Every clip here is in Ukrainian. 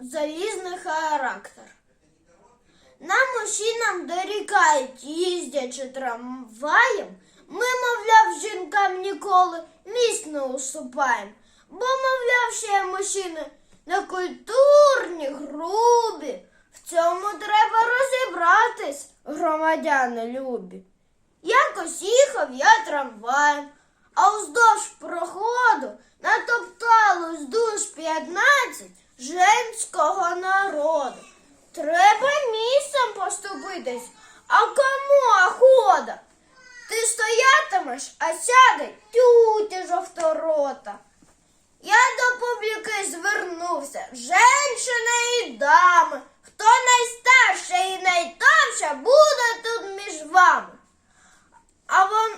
залізний характер. Нам мужчинам дорікають, їздячи трамваєм, ми, мовляв, жінкам ніколи місць не уступаємо, бо, мовляв, ще мужчини некультурні, грубі. В цьому треба розібратись, громадяни любі. Якось їхав я трамваєм, а уздовж проходу народу. Треба місцем поступитись, а кому охота? Ти стоятимеш, а сяде тютя жовторота. Я до публіки звернувся, женщини і дами. Хто найстарша і найтонша буде тут між вами. А вон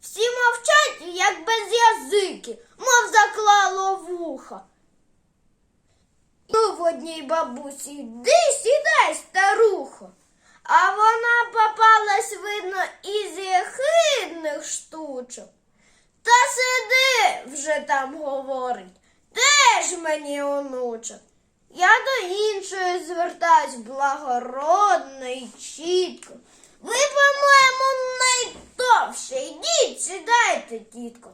всі мовчать, як без язики, мов заклало вуха. Одній бабусі, йди сідай, старухо. А вона попалась, видно, із єхидних штучок. Та сиди вже там говорить, теж мені онучок. Я до іншої звертаюсь благородно і чітко. Ви, по-моєму, найтовще. Йдіть, сідайте, тітко.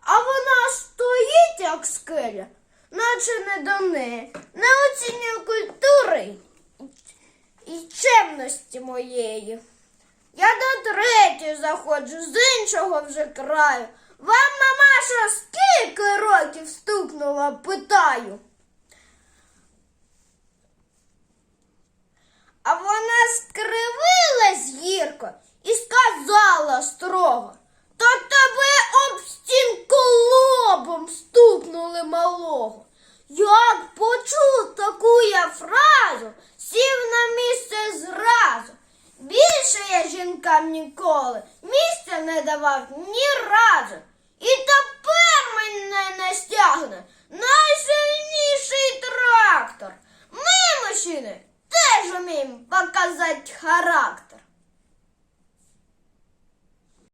А вона стоїть, як скеля, наче не до неї, не оцінює культури і чемності моєї. Я до третьої заходжу, з іншого вже краю. Вам, мамаша, скільки років стукнула, питаю. А вона скривилась гірко і сказала строго. Жінкам ніколи місця не давав ні разу. І тепер мене не стягне найсильніший трактор. Ми, мужчини, теж вміємо показати характер.